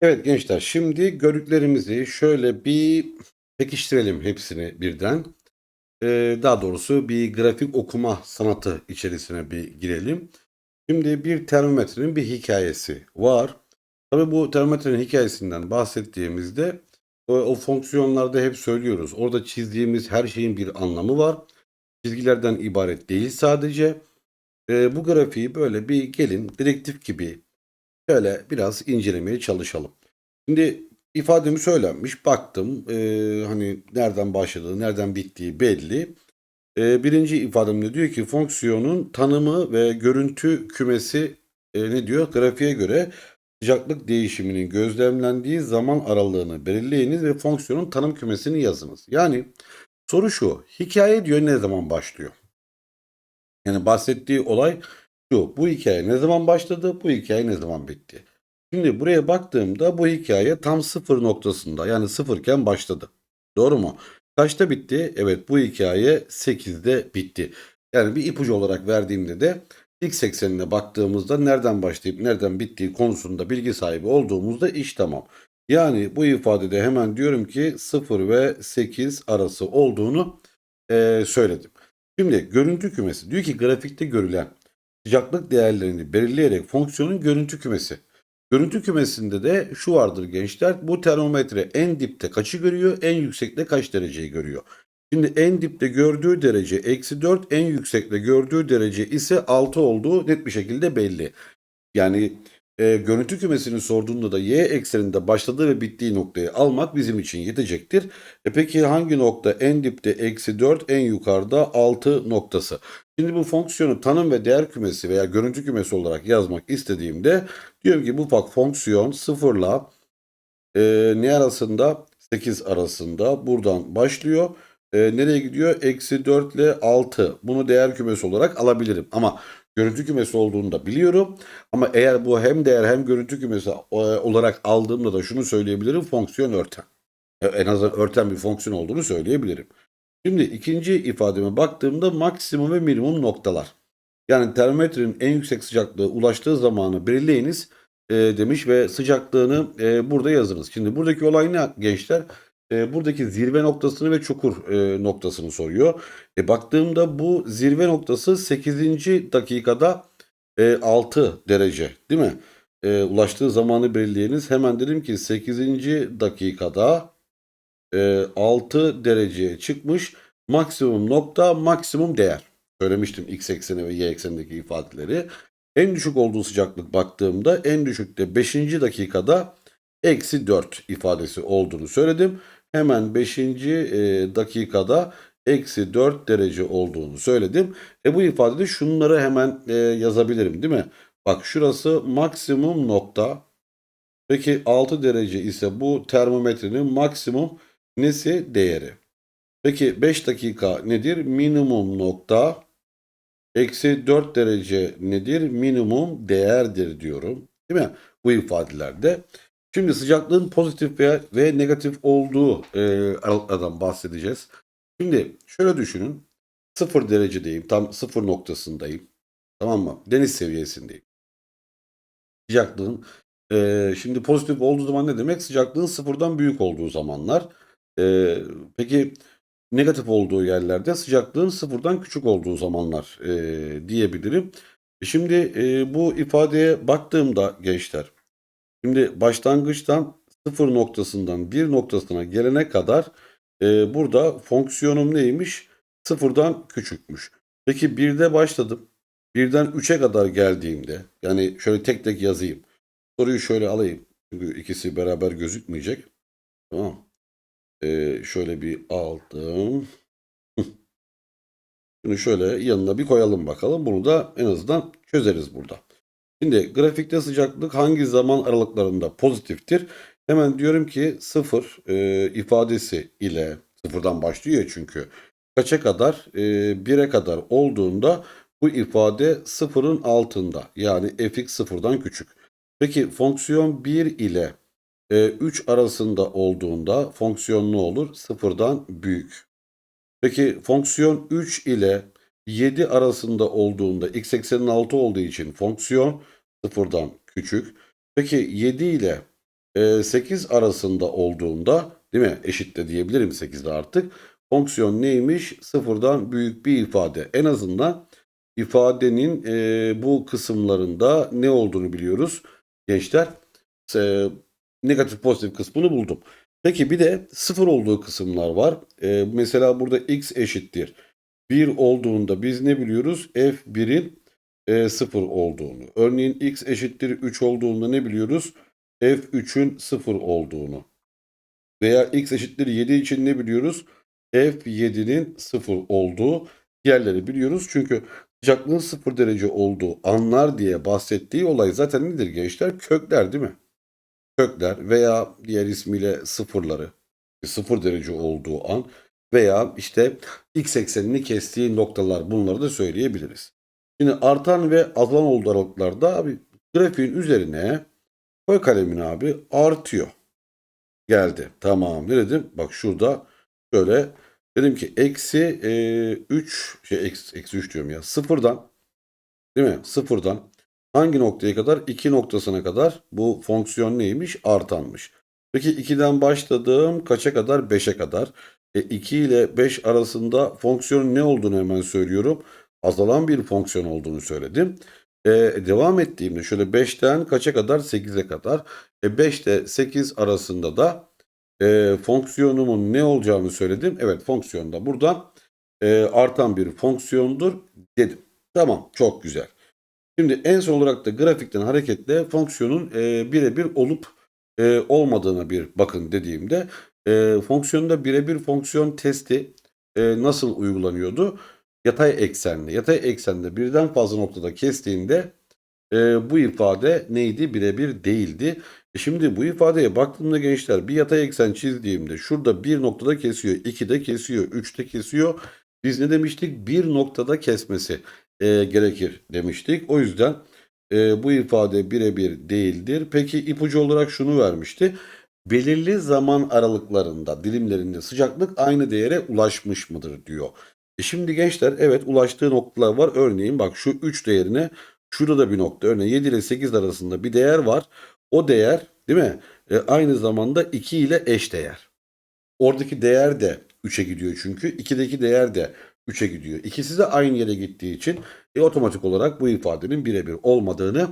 Evet gençler, şimdi gördüklerimizi şöyle bir pekiştirelim hepsini birden. Eee, daha doğrusu bir grafik okuma sanatı içerisine bir girelim. Şimdi bir termometrenin bir hikayesi var. Tabii bu termometrenin hikayesinden bahsettiğimizde o, o fonksiyonlarda hep söylüyoruz. Orada çizdiğimiz her şeyin bir anlamı var. Çizgilerden ibaret değil sadece. Eee, bu grafiği böyle bir gelin direktif gibi Şöyle biraz incelemeye çalışalım. Şimdi ifademi söylenmiş. Baktım eee, hani nereden başladığı, nereden bittiği belli. Eee, birinci ifademde diyor ki fonksiyonun tanımı ve görüntü kümesi eee, ne diyor? Grafiğe göre sıcaklık değişiminin gözlemlendiği zaman aralığını belirleyiniz ve fonksiyonun tanım kümesini yazınız. Yani soru şu. Hikaye diyor ne zaman başlıyor? Yani bahsettiği olay şu. Bu hikaye ne zaman başladı? Bu hikaye ne zaman bitti? Şimdi buraya baktığımda bu hikaye tam sıfır noktasında yani sıfırken başladı. Doğru mu? Kaçta bitti? Evet bu hikaye 8'de bitti. Yani bir ipucu olarak verdiğimde de x eksenine baktığımızda nereden başlayıp nereden bittiği konusunda bilgi sahibi olduğumuzda iş tamam. Yani bu ifadede hemen diyorum ki 0 ve 8 arası olduğunu eee, söyledim. Şimdi görüntü kümesi diyor ki grafikte görülen sıcaklık değerlerini belirleyerek fonksiyonun görüntü kümesi. Görüntü kümesinde de şu vardır gençler. Bu termometre en dipte kaçı görüyor, en yüksekte kaç dereceyi görüyor. Şimdi en dipte gördüğü derece eksi 4, en yüksekte gördüğü derece ise 6 olduğu net bir şekilde belli. Yani e, görüntü kümesini sorduğunda da y ekseninde başladığı ve bittiği noktayı almak bizim için yetecektir. E peki hangi nokta en dipte eksi 4 en yukarıda 6 noktası? Şimdi bu fonksiyonu tanım ve değer kümesi veya görüntü kümesi olarak yazmak istediğimde diyorum ki bu bak fonksiyon sıfırla e, ne arasında 8 arasında buradan başlıyor. E, nereye gidiyor? Eksi 4 ile 6. Bunu değer kümesi olarak alabilirim. Ama görüntü kümesi olduğunu da biliyorum. Ama eğer bu hem değer hem görüntü kümesi e, olarak aldığımda da şunu söyleyebilirim. Fonksiyon örten. E, En azından örten bir fonksiyon olduğunu söyleyebilirim. Şimdi ikinci ifademe baktığımda maksimum ve minimum noktalar. Yani termometrenin en yüksek sıcaklığı ulaştığı zamanı belirleyiniz e, demiş ve sıcaklığını e, burada yazınız. Şimdi buradaki olay ne gençler? E, buradaki zirve noktasını ve çukur e, noktasını soruyor. E, baktığımda bu zirve noktası 8. dakikada e, 6 derece değil mi? E, ulaştığı zamanı belirleyiniz. Hemen dedim ki 8. dakikada e, 6 dereceye çıkmış. Maksimum nokta maksimum değer. Söylemiştim x ekseni ve y eksenindeki ifadeleri. En düşük olduğu sıcaklık baktığımda en düşükte 5. dakikada eksi 4 ifadesi olduğunu söyledim. Hemen 5. e, dakikada eksi 4 derece olduğunu söyledim. E bu ifadede şunları hemen e, yazabilirim değil mi? Bak şurası maksimum nokta. Peki 6 derece ise bu termometrenin maksimum nesi değeri. Peki 5 dakika nedir? Minimum nokta. Eksi 4 derece nedir? Minimum değerdir diyorum. Değil mi? Bu ifadelerde. Şimdi sıcaklığın pozitif ve, ve negatif olduğu e, aralıklardan bahsedeceğiz. Şimdi şöyle düşünün. 0 derecedeyim. Tam 0 noktasındayım. Tamam mı? Deniz seviyesindeyim. Sıcaklığın e, şimdi pozitif olduğu zaman ne demek? Sıcaklığın sıfırdan büyük olduğu zamanlar. E, peki negatif olduğu yerlerde sıcaklığın sıfırdan küçük olduğu zamanlar e, diyebilirim. E, Şimdi e, bu ifadeye baktığımda gençler, şimdi başlangıçtan sıfır noktasından bir noktasına gelene kadar e, burada fonksiyonum neymiş? Sıfırdan küçükmüş. Peki birde başladım. Birden 3'e kadar geldiğimde yani şöyle tek tek yazayım. Soruyu şöyle alayım. Çünkü ikisi beraber gözükmeyecek. Tamam. Ee, şöyle bir aldım. Bunu şöyle yanına bir koyalım bakalım. Bunu da en azından çözeriz burada. Şimdi grafikte sıcaklık hangi zaman aralıklarında pozitiftir? Hemen diyorum ki sıfır e, ifadesi ile sıfırdan başlıyor çünkü. Kaça kadar? E, 1'e kadar olduğunda bu ifade sıfırın altında. Yani fx sıfırdan küçük. Peki fonksiyon 1 ile e, 3 arasında olduğunda fonksiyon ne olur? Sıfırdan büyük. Peki fonksiyon 3 ile 7 arasında olduğunda x eksenin 6 olduğu için fonksiyon sıfırdan küçük. Peki 7 ile e, 8 arasında olduğunda değil mi? Eşit de diyebilirim 8'de artık. Fonksiyon neymiş? Sıfırdan büyük bir ifade. En azından ifadenin e, bu kısımlarında ne olduğunu biliyoruz gençler. E, negatif pozitif kısmını buldum. Peki bir de sıfır olduğu kısımlar var. E, mesela burada x eşittir. 1 olduğunda biz ne biliyoruz? f1'in e, 0 olduğunu. Örneğin x eşittir 3 olduğunda ne biliyoruz? f3'ün 0 olduğunu. Veya x eşittir 7 için ne biliyoruz? f7'nin 0 olduğu yerleri biliyoruz. Çünkü sıcaklığın 0 derece olduğu anlar diye bahsettiği olay zaten nedir gençler? Kökler değil mi? Kökler veya diğer ismiyle sıfırları. 0 derece olduğu an veya işte x eksenini kestiği noktalar bunları da söyleyebiliriz. Şimdi artan ve azalan olduğu aralıklarda abi grafiğin üzerine koy kalemini abi artıyor. Geldi. Tamam. Ne dedim? Bak şurada şöyle dedim ki eksi e, 3 şey eksi, eksi 3 diyorum ya sıfırdan değil mi? Sıfırdan hangi noktaya kadar? 2 noktasına kadar bu fonksiyon neymiş? Artanmış. Peki 2'den başladım kaça kadar? 5'e kadar. E, 2 ile 5 arasında fonksiyonun ne olduğunu hemen söylüyorum. Azalan bir fonksiyon olduğunu söyledim. E, devam ettiğimde şöyle 5'ten kaça kadar? 8'e kadar. E, 5 ile 8 arasında da e, fonksiyonumun ne olacağını söyledim. Evet fonksiyon da burada e, artan bir fonksiyondur dedim. Tamam çok güzel. Şimdi en son olarak da grafikten hareketle fonksiyonun e, birebir olup e, olmadığına bir bakın dediğimde e, fonksiyonda birebir fonksiyon testi e, nasıl uygulanıyordu? Yatay eksenli. Yatay eksende birden fazla noktada kestiğinde e, bu ifade neydi? Birebir değildi. E şimdi bu ifadeye baktığımda gençler bir yatay eksen çizdiğimde şurada bir noktada kesiyor, iki de kesiyor, üçte kesiyor. Biz ne demiştik? Bir noktada kesmesi e, gerekir demiştik. O yüzden e, bu ifade birebir değildir. Peki ipucu olarak şunu vermişti. Belirli zaman aralıklarında, dilimlerinde sıcaklık aynı değere ulaşmış mıdır diyor. E şimdi gençler evet ulaştığı noktalar var. Örneğin bak şu 3 değerine şurada da bir nokta. Örneğin 7 ile 8 arasında bir değer var. O değer değil mi? E, aynı zamanda 2 ile eş değer. Oradaki değer de 3'e gidiyor çünkü. 2'deki değer de 3'e gidiyor. İkisi de aynı yere gittiği için e, otomatik olarak bu ifadenin birebir olmadığını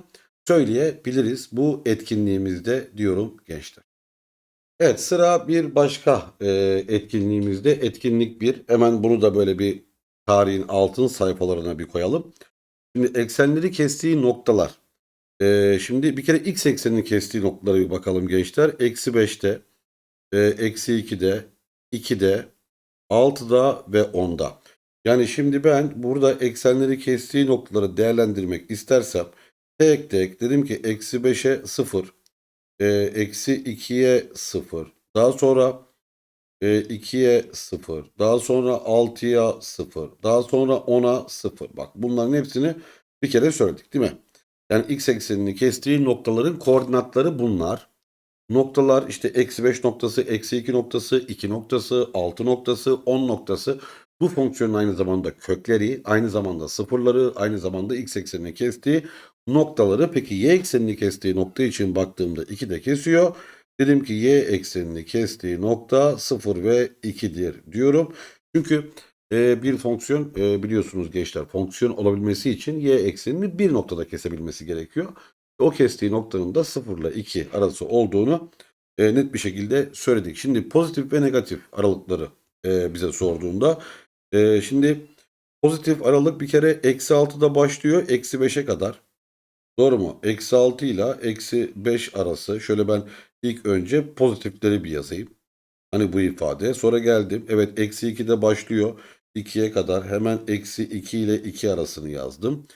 söyleyebiliriz. Bu etkinliğimizde diyorum gençler. Evet sıra bir başka e, etkinliğimizde etkinlik bir. Hemen bunu da böyle bir tarihin altın sayfalarına bir koyalım. Şimdi eksenleri kestiği noktalar. E, şimdi bir kere x eksenini kestiği noktalara bir bakalım gençler. Eksi 5'te, e, eksi 2'de, 2'de, 6'da ve 10'da. Yani şimdi ben burada eksenleri kestiği noktaları değerlendirmek istersem tek tek dedim ki eksi 5'e 0, e, eksi 2'ye 0, daha sonra e, 2'ye 0, daha sonra 6'ya 0, daha sonra 10'a 0. Bak bunların hepsini bir kere söyledik değil mi? Yani x eksenini kestiği noktaların koordinatları bunlar. Noktalar işte eksi 5 noktası, eksi 2 noktası, 2 noktası, 6 noktası, 10 noktası. Bu fonksiyonun aynı zamanda kökleri, aynı zamanda sıfırları, aynı zamanda x eksenini kestiği noktaları. Peki y eksenini kestiği nokta için baktığımda 2 de kesiyor. Dedim ki y eksenini kestiği nokta 0 ve 2'dir diyorum. Çünkü e, bir fonksiyon e, biliyorsunuz gençler fonksiyon olabilmesi için y eksenini bir noktada kesebilmesi gerekiyor. O kestiği noktanın da 0 ile 2 arası olduğunu e, net bir şekilde söyledik. Şimdi pozitif ve negatif aralıkları e, bize sorduğunda e, şimdi pozitif aralık bir kere eksi 6'da başlıyor eksi 5'e kadar. Doğru mu? Eksi 6 ile eksi 5 arası. Şöyle ben ilk önce pozitifleri bir yazayım. Hani bu ifade. Sonra geldim. Evet eksi 2'de başlıyor. 2'ye kadar hemen eksi 2 ile 2 arasını yazdım.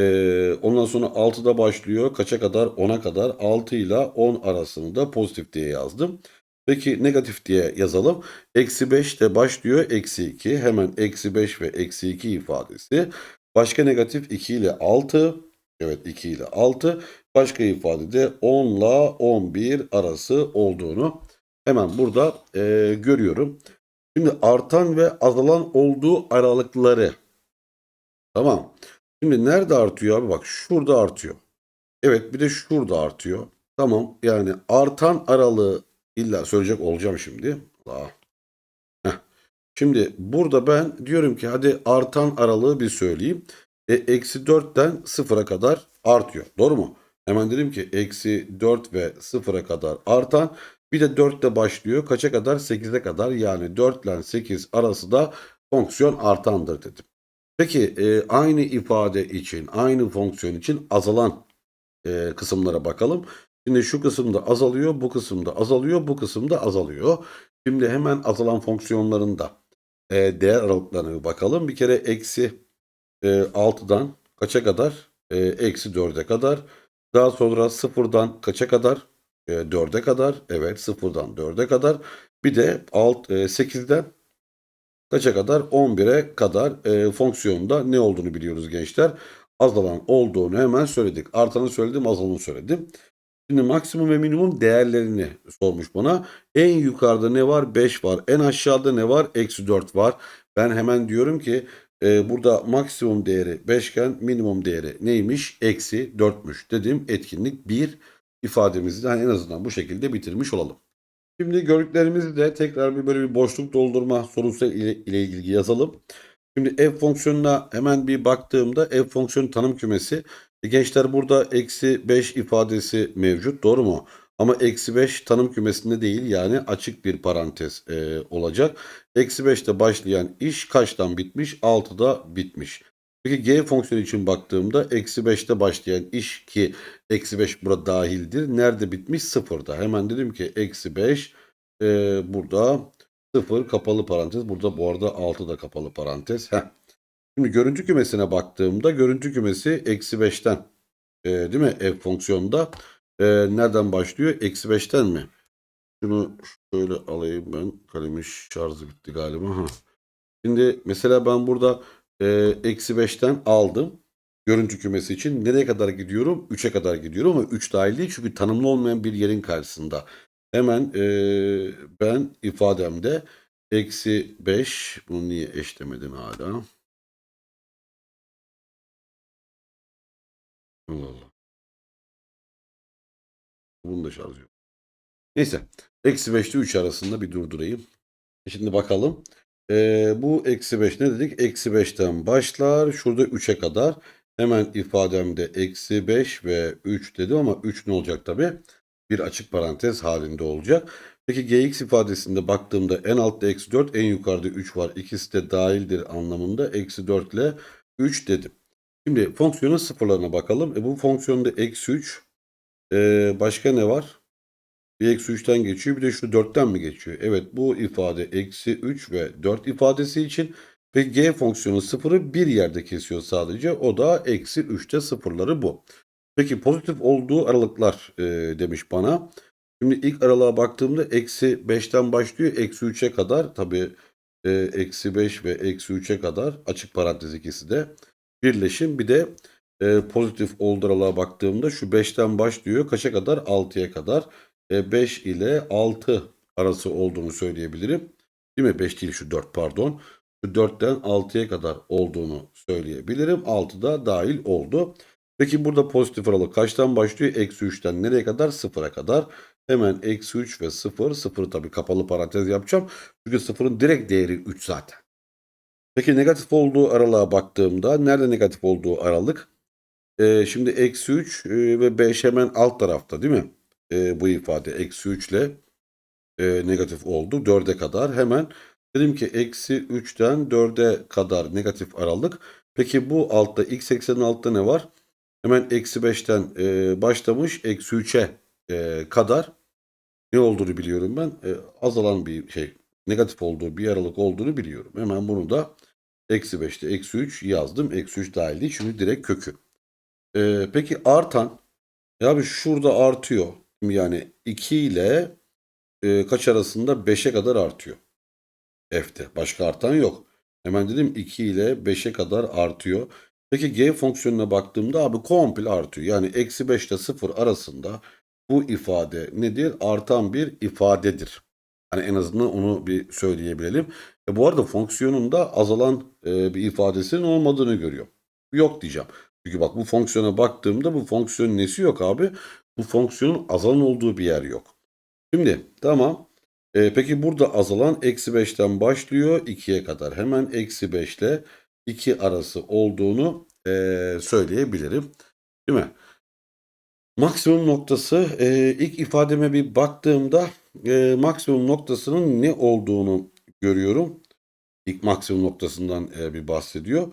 Ee, ondan sonra 6'da başlıyor. Kaça kadar? 10'a kadar. 6 ile 10 arasını da pozitif diye yazdım. Peki negatif diye yazalım. Eksi 5 de başlıyor. Eksi 2. Hemen eksi 5 ve eksi 2 ifadesi. Başka negatif 2 ile 6. Evet 2 ile 6. Başka ifadede 10 ile 11 arası olduğunu hemen burada e, görüyorum. Şimdi artan ve azalan olduğu aralıkları. Tamam. Şimdi nerede artıyor abi? Bak şurada artıyor. Evet bir de şurada artıyor. Tamam. Yani artan aralığı illa söyleyecek olacağım şimdi. Allah. Şimdi burada ben diyorum ki hadi artan aralığı bir söyleyeyim. E, eksi 4'ten 0'a kadar artıyor. Doğru mu? Hemen dedim ki eksi 4 ve 0'a kadar artan. Bir de 4 ile başlıyor. Kaça kadar? 8'e kadar. Yani 4 ile 8 arası da fonksiyon artandır dedim. Peki e, aynı ifade için, aynı fonksiyon için azalan e, kısımlara bakalım. Şimdi şu kısımda azalıyor, bu kısımda azalıyor, bu kısımda azalıyor. Şimdi hemen azalan fonksiyonlarında e, değer aralıklarına bir bakalım. Bir kere eksi e, 6'dan kaça kadar? E, eksi 4'e kadar. Daha sonra sıfırdan kaça kadar? E, 4'e kadar. Evet sıfırdan 4'e kadar. Bir de alt, e, 8'den kaça kadar? 11'e kadar e, fonksiyonda ne olduğunu biliyoruz gençler. Azalan olduğunu hemen söyledik. Artanı söyledim, azalanı söyledim. Şimdi maksimum ve minimum değerlerini sormuş bana. En yukarıda ne var? 5 var. En aşağıda ne var? Eksi 4 var. Ben hemen diyorum ki e, burada maksimum değeri 5 iken minimum değeri neymiş? Eksi 4'müş dedim. Etkinlik 1 ifademizi de hani en azından bu şekilde bitirmiş olalım. Şimdi gördüklerimizi de tekrar bir böyle bir boşluk doldurma sorusu ile, ile ilgili yazalım. Şimdi f fonksiyonuna hemen bir baktığımda f fonksiyonu tanım kümesi. E, gençler burada eksi 5 ifadesi mevcut doğru mu? Ama eksi 5 tanım kümesinde değil yani açık bir parantez e, olacak. Eksi 5'te başlayan iş kaçtan bitmiş? 6'da bitmiş. Peki g fonksiyonu için baktığımda eksi 5'te başlayan iş ki eksi 5 burada dahildir. Nerede bitmiş? Sıfırda. Hemen dedim ki eksi 5 e, burada 0 kapalı parantez. Burada bu arada 6 da kapalı parantez. Heh. Şimdi görüntü kümesine baktığımda görüntü kümesi eksi 5'ten e, değil mi f fonksiyonunda e, nereden başlıyor? Eksi 5'ten mi? Şunu şöyle alayım ben. Kalemin şarjı bitti galiba. Ha. Şimdi mesela ben burada e, eksi 5'ten aldım. Görüntü kümesi için nereye kadar gidiyorum? 3'e kadar gidiyorum ama 3 dahil değil çünkü tanımlı olmayan bir yerin karşısında. Hemen e, ben ifademde eksi 5 bunu niye eşlemedim hala? Allah Allah. Bunu da şarj yok. Neyse. Eksi 5 ile 3 arasında bir durdurayım. Şimdi bakalım. Ee, bu eksi 5 ne dedik? Eksi 5'ten başlar. Şurada 3'e kadar. Hemen ifademde eksi 5 ve 3 dedim ama 3 ne olacak tabi? Bir açık parantez halinde olacak. Peki gx ifadesinde baktığımda en altta eksi 4 en yukarıda 3 var. İkisi de dahildir anlamında. Eksi 4 ile 3 dedim. Şimdi fonksiyonun sıfırlarına bakalım. E bu fonksiyonda eksi 3. Ee, başka ne var? Bir eksi 3'ten geçiyor. Bir de şu 4'ten mi geçiyor? Evet bu ifade eksi 3 ve 4 ifadesi için. Ve g fonksiyonu sıfırı bir yerde kesiyor sadece. O da eksi 3'te sıfırları bu. Peki pozitif olduğu aralıklar e, demiş bana. Şimdi ilk aralığa baktığımda eksi 5'ten başlıyor. Eksi 3'e kadar tabii e, eksi 5 ve eksi 3'e kadar açık parantez ikisi de birleşim. Bir de e, pozitif olduğu aralığa baktığımda şu 5'ten başlıyor. Kaça kadar? 6'ya kadar. E, 5 ile 6 arası olduğunu söyleyebilirim. Değil mi? 5 değil şu 4 pardon. Şu 4'ten 6'ya kadar olduğunu söyleyebilirim. 6 da dahil oldu. Peki burada pozitif aralık kaçtan başlıyor? Eksi 3'ten nereye kadar? 0'a kadar. Hemen eksi 3 ve 0. 0'ı tabii kapalı parantez yapacağım. Çünkü 0'ın direkt değeri 3 zaten. Peki negatif olduğu aralığa baktığımda nerede negatif olduğu aralık? Ee, şimdi eksi 3 e, ve 5 hemen alt tarafta değil mi? Ee, bu ifade eksi 3 ile e, negatif oldu. 4'e kadar hemen dedim ki eksi 3'ten 4'e kadar negatif aralık. Peki bu altta x eksenin altta ne var? Hemen eksi 5'ten e, başlamış eksi 3'e e, kadar ne olduğunu biliyorum ben. E, azalan bir şey negatif olduğu bir aralık olduğunu biliyorum. Hemen bunu da eksi 5'te eksi 3 yazdım. Eksi 3 dahil değil çünkü direkt kökü. E, peki artan ya bir şurada artıyor. Yani 2 ile e, kaç arasında 5'e kadar artıyor. F'te. Başka artan yok. Hemen dedim 2 ile 5'e kadar artıyor. Peki g fonksiyonuna baktığımda abi komple artıyor. Yani eksi 5 ile 0 arasında bu ifade nedir? Artan bir ifadedir. Hani en azından onu bir söyleyebilelim. E bu arada fonksiyonun da azalan e, bir ifadesinin olmadığını görüyor. Yok diyeceğim. Çünkü bak bu fonksiyona baktığımda bu fonksiyonun nesi yok abi? bu fonksiyonun azalan olduğu bir yer yok. Şimdi tamam. Ee, peki burada azalan eksi 5'ten başlıyor 2'ye kadar. Hemen eksi 5 ile 2 arası olduğunu ee, söyleyebilirim. Değil mi? Maksimum noktası e, ilk ifademe bir baktığımda e, maksimum noktasının ne olduğunu görüyorum. İlk maksimum noktasından e, bir bahsediyor.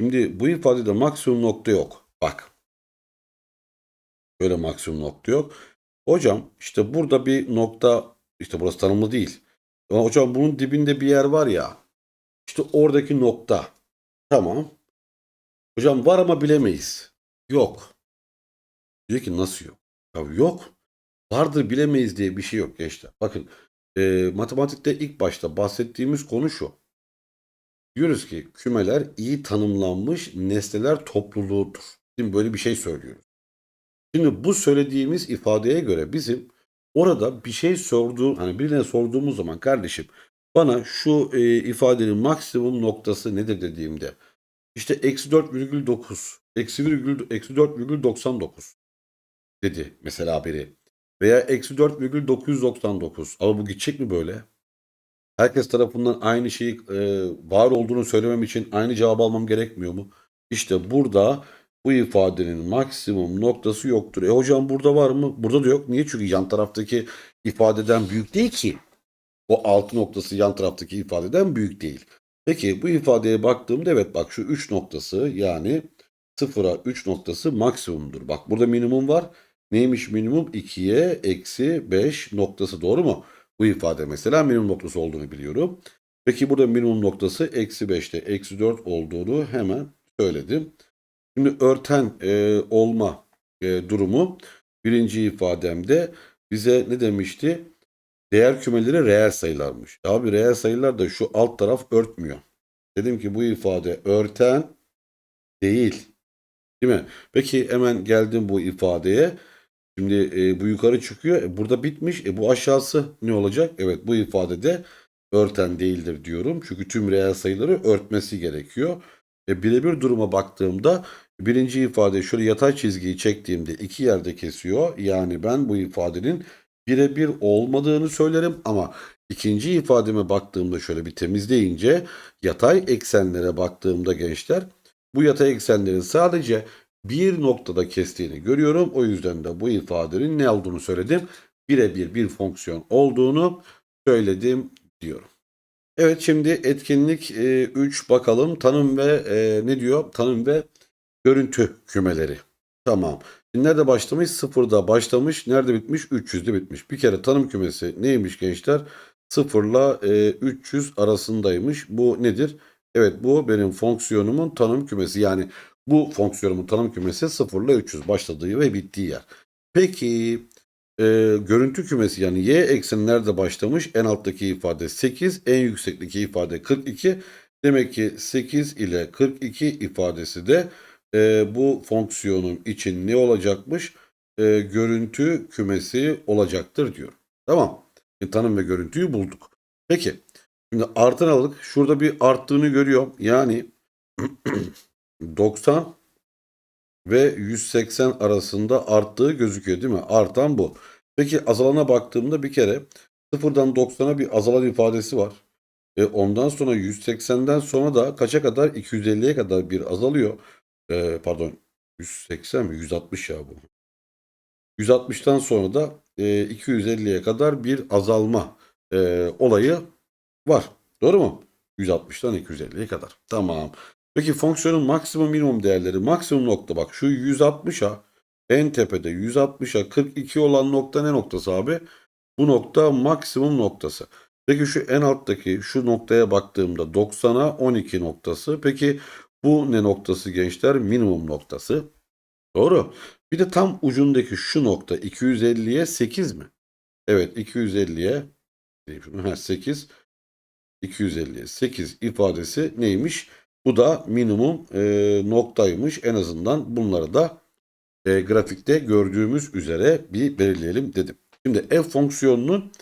Şimdi bu ifadede maksimum nokta yok. Bak. Böyle maksimum nokta yok. Hocam işte burada bir nokta işte burası tanımlı değil. Ama hocam bunun dibinde bir yer var ya. İşte oradaki nokta. Tamam. Hocam var ama bilemeyiz. Yok. Diyor ki nasıl yok? Ya yok. Vardır bilemeyiz diye bir şey yok gençler. Bakın e, matematikte ilk başta bahsettiğimiz konu şu. Diyoruz ki kümeler iyi tanımlanmış nesneler topluluğudur. Şimdi böyle bir şey söylüyoruz. Şimdi bu söylediğimiz ifadeye göre bizim orada bir şey sorduğu hani birine sorduğumuz zaman kardeşim bana şu e, ifadenin maksimum noktası nedir dediğimde işte eksi 4,9 eksi virgül eksi 4,99 dedi mesela biri. Veya eksi 4,999 ama bu gidecek mi böyle? Herkes tarafından aynı şeyi e, var olduğunu söylemem için aynı cevap almam gerekmiyor mu? İşte burada bu ifadenin maksimum noktası yoktur. E hocam burada var mı? Burada da yok. Niye? Çünkü yan taraftaki ifadeden büyük değil ki. O altı noktası yan taraftaki ifadeden büyük değil. Peki bu ifadeye baktığımda evet bak şu 3 noktası yani 0'a 3 noktası maksimumdur. Bak burada minimum var. Neymiş minimum? 2'ye eksi 5 noktası doğru mu? Bu ifade mesela minimum noktası olduğunu biliyorum. Peki burada minimum noktası eksi 5'te eksi 4 olduğunu hemen söyledim. Şimdi örten e, olma e, durumu birinci ifademde bize ne demişti? Değer kümeleri reel sayılarmış. Abi reel sayılar da şu alt taraf örtmüyor. Dedim ki bu ifade örten değil. Değil mi? Peki hemen geldim bu ifadeye. Şimdi e, bu yukarı çıkıyor. E, burada bitmiş. E, bu aşağısı ne olacak? Evet bu ifadede örten değildir diyorum. Çünkü tüm reel sayıları örtmesi gerekiyor. E, birebir duruma baktığımda birinci ifade şöyle yatay çizgiyi çektiğimde iki yerde kesiyor. Yani ben bu ifadenin birebir olmadığını söylerim ama ikinci ifademe baktığımda şöyle bir temizleyince yatay eksenlere baktığımda gençler bu yatay eksenlerin sadece bir noktada kestiğini görüyorum. O yüzden de bu ifadenin ne olduğunu söyledim. Birebir bir fonksiyon olduğunu söyledim diyorum. Evet şimdi etkinlik 3 e, bakalım. Tanım ve e, ne diyor? Tanım ve görüntü kümeleri. Tamam. Nerede başlamış? Sıfırda başlamış. Nerede bitmiş? 300'de bitmiş. Bir kere tanım kümesi neymiş gençler? Sıfırla e, 300 arasındaymış. Bu nedir? Evet bu benim fonksiyonumun tanım kümesi. Yani bu fonksiyonumun tanım kümesi 0 ile 300 başladığı ve bittiği yer. Peki e, görüntü kümesi yani y ekseni nerede başlamış? En alttaki ifade 8, en yüksekteki ifade 42. Demek ki 8 ile 42 ifadesi de e, bu fonksiyonun için ne olacakmış? E, görüntü kümesi olacaktır diyor. Tamam. E, tanım ve görüntüyü bulduk. Peki. Şimdi artın aldık. Şurada bir arttığını görüyorum. Yani 90 ve 180 arasında arttığı gözüküyor değil mi? Artan bu. Peki azalana baktığımda bir kere 0'dan 90'a bir azalan ifadesi var. E ondan sonra 180'den sonra da kaça kadar? 250'ye kadar bir azalıyor. E, pardon 180 mi? 160 ya bu. 160'tan sonra da e, 250'ye kadar bir azalma e, olayı var. Doğru mu? 160'tan 250'ye kadar. Tamam. Peki fonksiyonun maksimum minimum değerleri maksimum nokta bak şu 160'a en tepede 160'a 42 olan nokta ne noktası abi? Bu nokta maksimum noktası. Peki şu en alttaki şu noktaya baktığımda 90'a 12 noktası. Peki bu ne noktası gençler? Minimum noktası. Doğru. Bir de tam ucundaki şu nokta 250'ye 8 mi? Evet 250'ye 8 250'ye 8 ifadesi neymiş? Bu da minimum e, noktaymış. En azından bunları da e, grafikte gördüğümüz üzere bir belirleyelim dedim. Şimdi f fonksiyonunun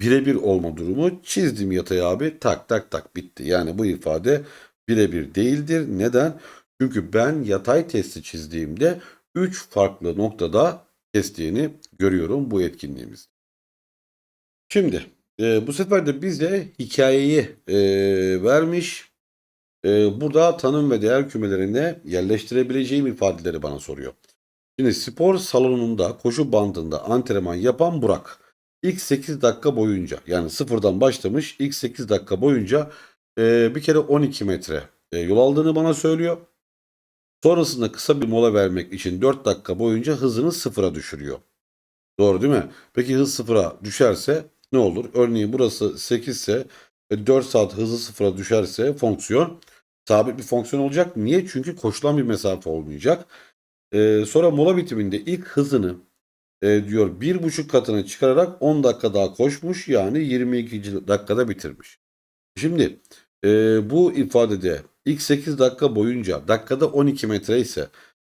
birebir olma durumu çizdim yatay abi tak tak tak bitti. Yani bu ifade birebir değildir. Neden? Çünkü ben yatay testi çizdiğimde 3 farklı noktada kestiğini görüyorum bu etkinliğimizde. Şimdi e, bu sefer de bize hikayeyi e, vermiş. E, burada tanım ve değer kümelerine yerleştirebileceğim ifadeleri bana soruyor. Şimdi spor salonunda koşu bandında antrenman yapan Burak. İlk 8 dakika boyunca yani sıfırdan başlamış ilk 8 dakika boyunca e, bir kere 12 metre e, yol aldığını bana söylüyor. Sonrasında kısa bir mola vermek için 4 dakika boyunca hızını sıfıra düşürüyor. Doğru değil mi? Peki hız sıfıra düşerse ne olur? Örneğin burası 8 ise e, 4 saat hızı sıfıra düşerse fonksiyon sabit bir fonksiyon olacak. Niye? Çünkü koşulan bir mesafe olmayacak. Ee, sonra mola bitiminde ilk hızını e, diyor bir buçuk katına çıkararak 10 dakika daha koşmuş yani 22. dakikada bitirmiş. Şimdi e, bu ifadede ilk 8 dakika boyunca dakikada 12 metre ise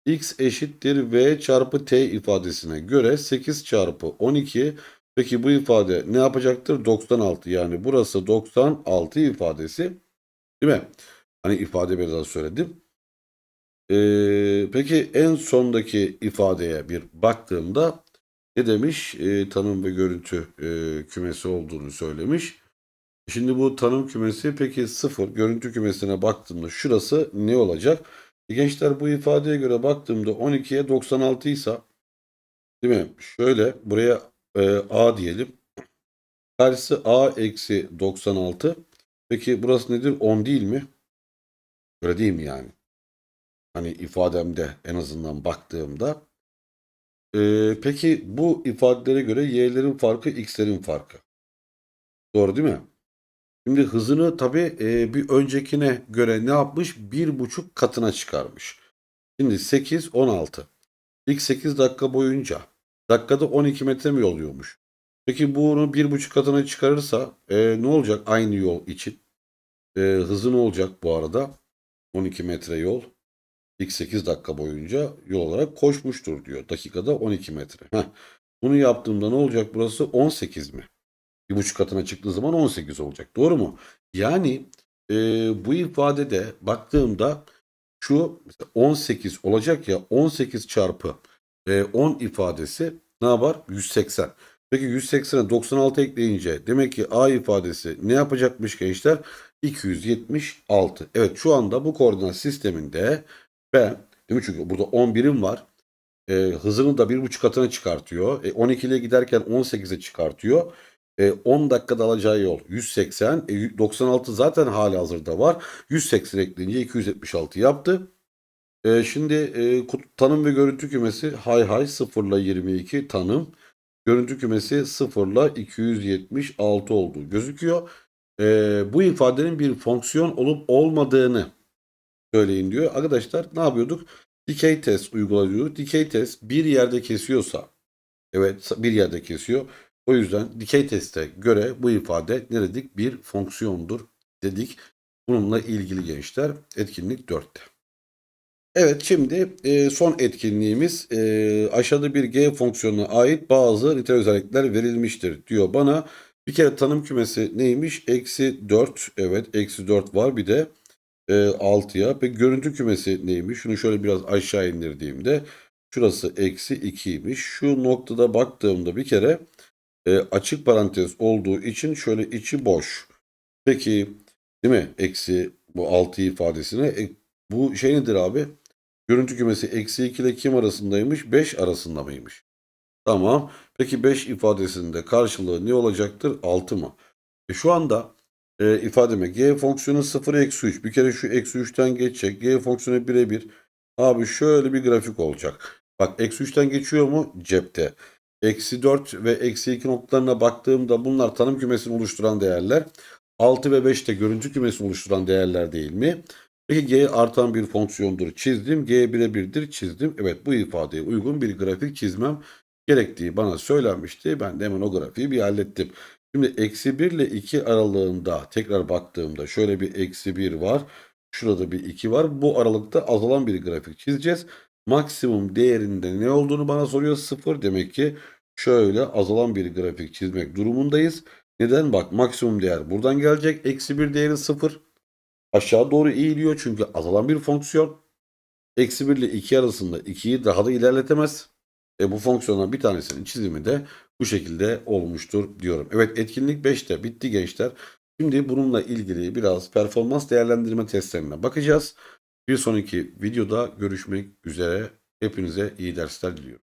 x eşittir v çarpı t ifadesine göre 8 çarpı 12 peki bu ifade ne yapacaktır? 96 yani burası 96 ifadesi değil mi? Hani ifade biraz söyledim. Ee, peki en sondaki ifadeye bir baktığımda ne demiş? Ee, tanım ve görüntü e, kümesi olduğunu söylemiş. Şimdi bu tanım kümesi peki sıfır görüntü kümesine baktığımda şurası ne olacak? E, gençler bu ifadeye göre baktığımda 12'ye 96 ise değil mi? Şöyle buraya e, A diyelim. Karşısı A eksi 96. Peki burası nedir? 10 değil mi? Öyle değil mi yani? Hani ifademde en azından baktığımda. Ee, peki bu ifadelere göre y'lerin farkı x'lerin farkı. Doğru değil mi? Şimdi hızını tabii e, bir öncekine göre ne yapmış? Bir buçuk katına çıkarmış. Şimdi 8, 16. İlk 8 dakika boyunca dakikada 12 metre mi yoluyormuş? Peki bunu bir buçuk katına çıkarırsa e, ne olacak aynı yol için? E, hızı ne olacak bu arada? 12 metre yol ilk 8 dakika boyunca yol olarak koşmuştur diyor. Dakikada 12 metre. Heh. Bunu yaptığımda ne olacak burası? 18 mi? Bir buçuk katına çıktığı zaman 18 olacak. Doğru mu? Yani e, bu ifadede baktığımda şu 18 olacak ya 18 çarpı e, 10 ifadesi ne yapar? 180. Peki 180'e 96 ekleyince demek ki A ifadesi ne yapacakmış gençler? 276. Evet şu anda bu koordinat sisteminde ben değil mi? Çünkü burada 11'im var. E, hızını da 1,5 katına çıkartıyor. E, 12 ile giderken 18'e çıkartıyor. E, 10 dakikada alacağı yol 180. E, 96 zaten hali hazırda var. 180 ekleyince 276 yaptı. E, şimdi e, tanım ve görüntü kümesi hay hay 0 ile 22 tanım. Görüntü kümesi 0 ile 276 olduğu gözüküyor. E, bu ifadenin bir fonksiyon olup olmadığını söyleyin diyor. Arkadaşlar ne yapıyorduk? Dikey test uygulayıyorduk. Dikey test bir yerde kesiyorsa evet bir yerde kesiyor. O yüzden dikey teste göre bu ifade ne dedik? Bir fonksiyondur dedik. Bununla ilgili gençler etkinlik 4'te. Evet şimdi e, son etkinliğimiz e, aşağıda bir g fonksiyonuna ait bazı nitel özellikler verilmiştir diyor bana. Bir kere tanım kümesi neymiş? Eksi 4 evet eksi 4 var bir de e, 6'ya. Peki görüntü kümesi neymiş? Şunu şöyle biraz aşağı indirdiğimde şurası eksi 2'ymiş. Şu noktada baktığımda bir kere e, açık parantez olduğu için şöyle içi boş. Peki değil mi? Eksi bu 6 ifadesine. E, bu şey nedir abi? Görüntü kümesi eksi 2 ile kim arasındaymış? 5 arasında mıymış? Tamam. Peki 5 ifadesinde karşılığı ne olacaktır? 6 mı? E, şu anda e, ifademe g fonksiyonu 0 eksi 3. Bir kere şu eksi 3'ten geçecek. g fonksiyonu birebir. Abi şöyle bir grafik olacak. Bak eksi 3'ten geçiyor mu? Cepte. Eksi 4 ve eksi 2 noktalarına baktığımda bunlar tanım kümesini oluşturan değerler. 6 ve 5 de görüntü kümesini oluşturan değerler değil mi? Peki g artan bir fonksiyondur çizdim. g birebirdir çizdim. Evet bu ifadeye uygun bir grafik çizmem gerektiği bana söylenmişti. Ben de hemen o grafiği bir hallettim. Şimdi eksi 1 ile 2 aralığında tekrar baktığımda şöyle bir eksi 1 var. Şurada bir 2 var. Bu aralıkta azalan bir grafik çizeceğiz. Maksimum değerinde ne olduğunu bana soruyor. 0 demek ki şöyle azalan bir grafik çizmek durumundayız. Neden? Bak maksimum değer buradan gelecek. Eksi 1 değeri 0. Aşağı doğru eğiliyor çünkü azalan bir fonksiyon. Eksi 1 ile 2 arasında 2'yi daha da ilerletemez. E, bu fonksiyonların bir tanesinin çizimi de bu şekilde olmuştur diyorum. Evet etkinlik 5'te bitti gençler. Şimdi bununla ilgili biraz performans değerlendirme testlerine bakacağız. Bir sonraki videoda görüşmek üzere. Hepinize iyi dersler diliyorum.